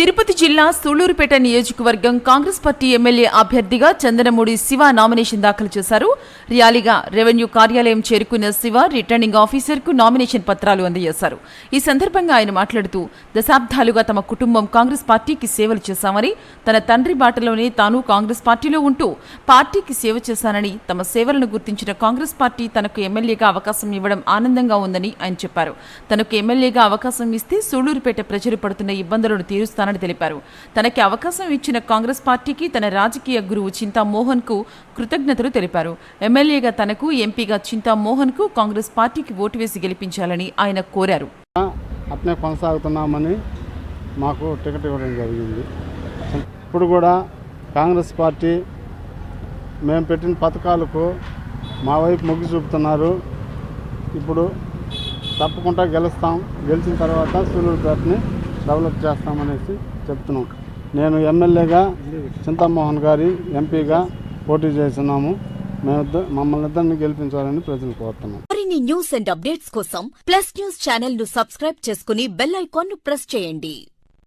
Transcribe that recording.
తిరుపతి జిల్లా సూళ్ళూరుపేట నియోజకవర్గం Congress party MLA అభ్యర్థిగా చందనమూడి శివ నామినేషన్ దాఖలు చేశారు. ర్యాలీగా రెవెన్యూ కార్యాలయం చేరుకున్న శివ రిటర్నింగ్ ఆఫీసర్కు నామినేషన్ పత్రాలు అందజేశారు. ఈ సందర్భంగా ఆయన మాట్లాడుతూ దశాబ్దాలుగా తమ కుటుంబం కాంగ్రెస్ పార్టీకి సేవలు చేశామని తన తండ్రి బాటలోనే తాను కాంగ్రెస్ పార్టీలో ఉంటూ పార్టీకి సేవ చేశానని తమ సేవలను గుర్తించిన కాంగ్రెస్ పార్టీ తనకు ఎమ్మెల్యేగా అవకాశం ఇవ్వడం ఆనందంగా ఉందని ఆయన చెప్పారు. తనకు ఎమ్మెల్యేగా అవకాశం ఇస్తే సూళ్ళూరుపేట ప్రజలు పడుతున్న ఇబ్బందులను తీరుస్తానని తెలిపారు. తనకి అవకాశం ఇచ్చిన కాంగ్రెస్ పార్టీకి తన రాజకీయ గురువు చింతామోహన్కు కృతజ్ఞతలు తెలిపారు. ఎమ్మెల్యేగా తనకు ఎంపీగా చింతామోహన్కు కాంగ్రెస్ పార్టీకి ఓటు వేసి గెలిపించాలని ఆయన కోరారు. అట్నే కొనసాగుతున్నామని మాకు టికెట్ ఇవ్వడం జరిగింది. ఇప్పుడు కూడా కాంగ్రెస్ పార్టీ మేము పెట్టిన పథకాలకు మా వైపు మొగ్గు చూపుతున్నారు. ఇప్పుడు తప్పకుండా గెలుస్తాం. గెలిచిన తర్వాత సూలూరుపేటని డెవలప్ చేస్తామనేసి చెప్తున్నాం. నేను ఎమ్మెల్యేగా చింతామోహన్ గారి ఎంపీగా పోటీ చేస్తున్నాము. మేము మమ్మల్ని ఇద్దరిని గెలిపించాలని ప్రజలు కోరుతున్నాం. మరిన్ని న్యూస్ అండ్ అప్డేట్స్ కోసం ప్లస్ న్యూస్ ఛానల్ను సబ్స్క్రైబ్ చేసుకుని బెల్ ఐకాన్ను ప్రెస్ చేయండి.